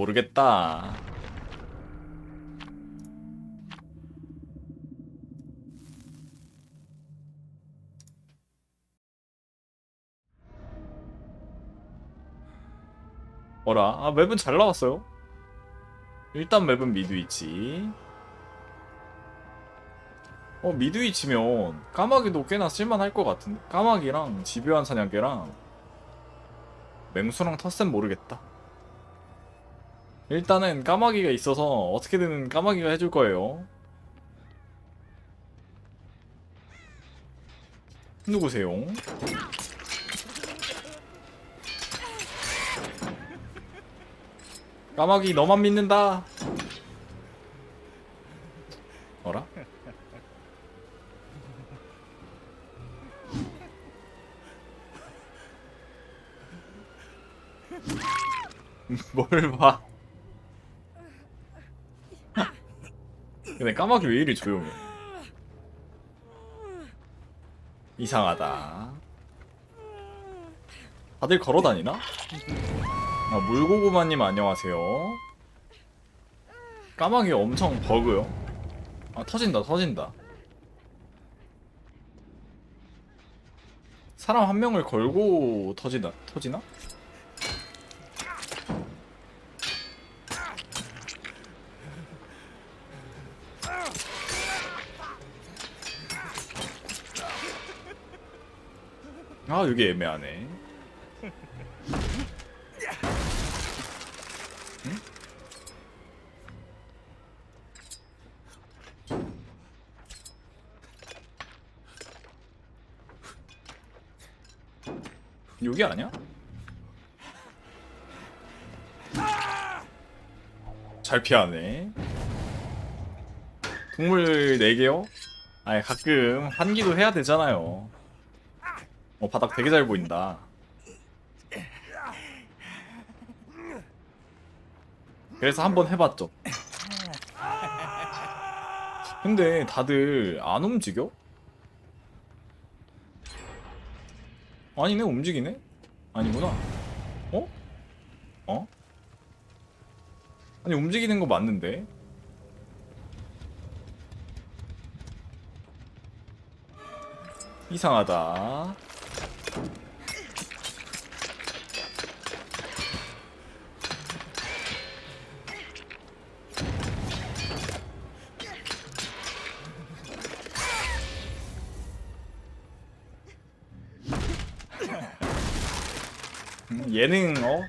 모르겠다. 어라? 아, 맵은 잘 나왔어요. 일단 맵은 미드위치. 어, 미드위치면 까마귀도 꽤나 쓸만할 것 같은데. 까마귀랑 집요한 사냥개랑 맹수랑 텃셈 모르겠다. 일단은 까마귀가 있어서 어떻게든 까마귀가 해줄 거예요. 누구세요? 까마귀 너만 믿는다. 어라? 뭘 봐? 근데 까마귀 왜 이리 조용해? 이상하다. 다들 걸어 다니나? 아, 물고구마님 안녕하세요. 까마귀 엄청 버그요. 아 터진다 터진다. 사람 한 명을 걸고 터지나 터지나? 아 이게 애매하네. 여기 아니야? 잘 피하네. 동물 4개요? 아니 가끔 한기도 해야 되잖아요. 어 바닥 되게 잘 보인다. 그래서 한번 해봤죠. 근데 다들 안 움직여? 아니네 움직이네? 아니구나. 어? 어? 아니 움직이는 거 맞는데? 이상하다. 음, 예능 어?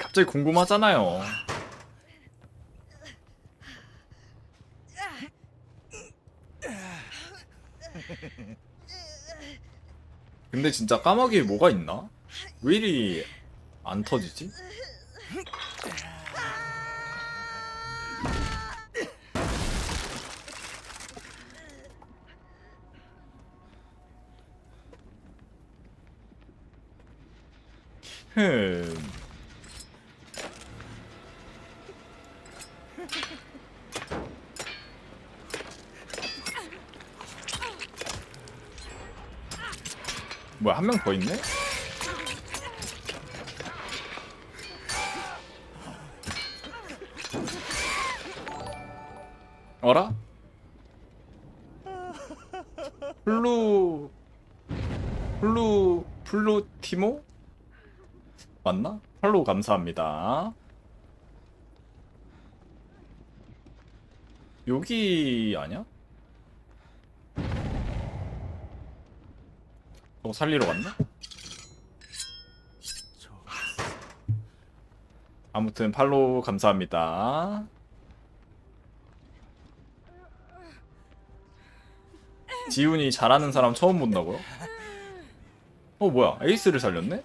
갑자기 궁금하잖아요. 근데 진짜 까마귀에 뭐가 있나? 왜 이리 안 터지지? 흠. 한 명 더 있네? 어라? 블루 블루 블루 티모? 맞나? 팔로우 감사합니다. 여기 아니야? 저거 살리러 갔나? 아무튼 팔로우 감사합니다. 지훈이 잘하는 사람 처음 본다고요? 어 뭐야 에이스를 살렸네?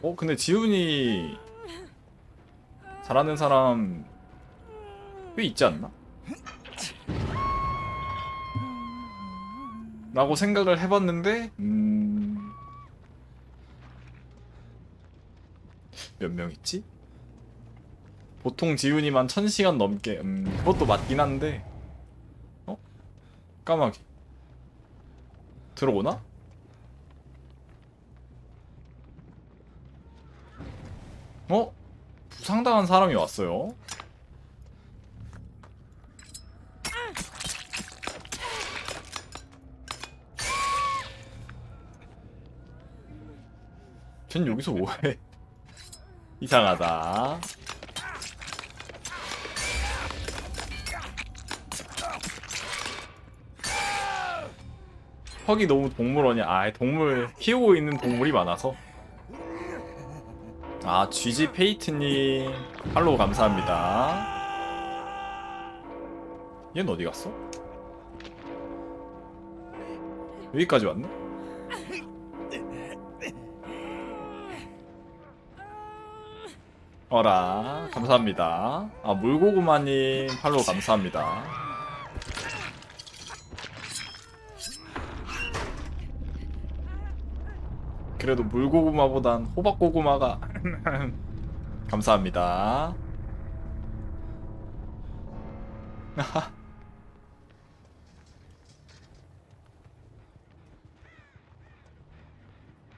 어 근데 지훈이 잘하는 사람 꽤 있지 않나? 라고 생각을 해봤는데 음... 몇 명 있지? 보통 지훈이만 1000시간 넘게 음... 그것도 맞긴 한데 어? 까마귀 들어오나? 어? 부상당한 사람이 왔어요. 쟨 여기서 뭐해? 이상하다. 헉이 너무 동물원이야. 아, 동물 키우고 있는 동물이 많아서. 아, GG 페이트님 팔로우 감사합니다. 얘는 어디 갔어? 여기까지 왔네? 어라, 감사합니다. 아, 물고구마님 팔로우 감사합니다. 그래도 물고구마보단 호박고구마가 감사합니다.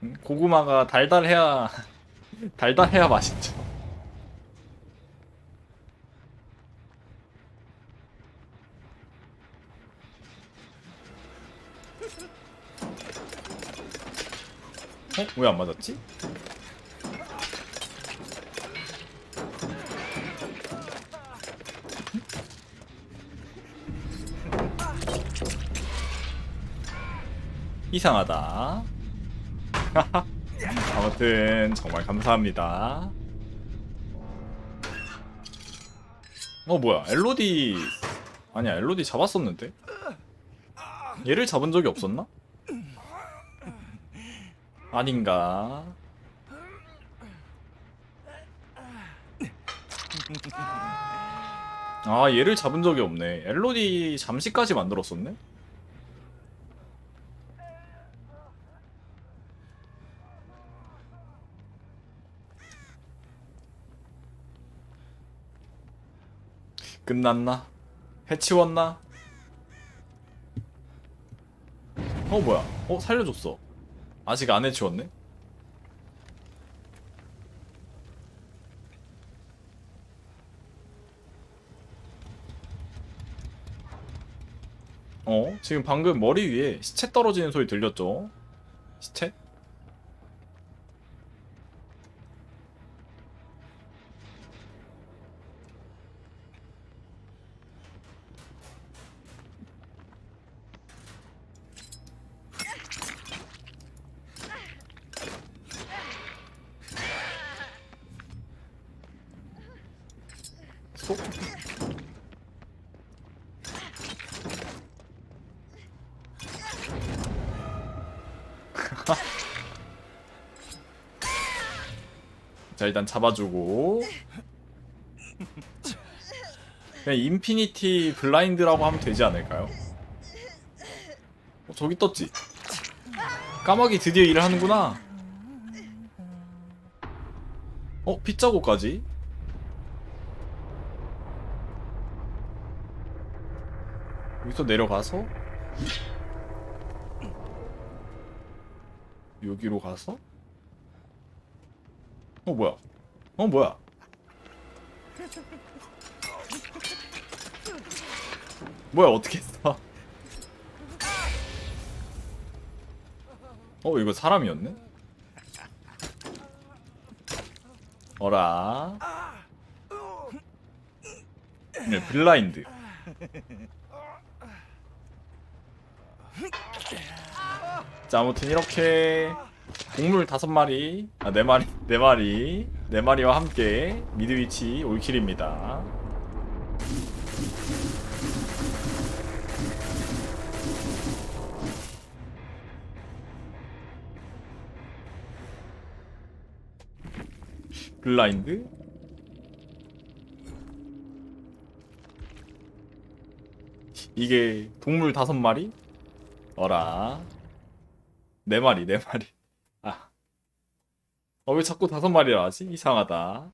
음, 고구마가 달달해야 달달해야 맛있죠. 어? 왜 안 맞았지? 이상하다. 아무튼 정말 감사합니다. 어 뭐야 엘로디 아니야 엘로디 잡았었는데 얘를 잡은 적이 없었나? 아닌가? 아 얘를 잡은 적이 없네 엘로디 잠시까지 만들었었네? 끝났나? 해치웠나? 어 뭐야 어 살려줬어 아직 안 해치웠네? 어? 지금 방금 머리 위에 시체 떨어지는 소리 들렸죠? 시체? 쏙? 자 일단 잡아주고 그냥 인피니티 블라인드라고 하면 되지 않을까요? 어, 저기 떴지? 까마귀 드디어 일을 하는구나 어? 핏자국까지? 여기서 내려가서 여기로 가서? 어 뭐야? 어 뭐야? 뭐야 어떻게 했어? 어 이거 사람이었네? 어라? 네 블라인드 자 아무튼 이렇게 동물 다섯 마리 아 네 마리 네 마리 네 마리와 함께 미드 위치 올킬입니다. 블라인드 이게 동물 다섯 마리 어라. 네 마리 네 마리. 아. 어 왜 자꾸 다섯 마리라 하지? 이상하다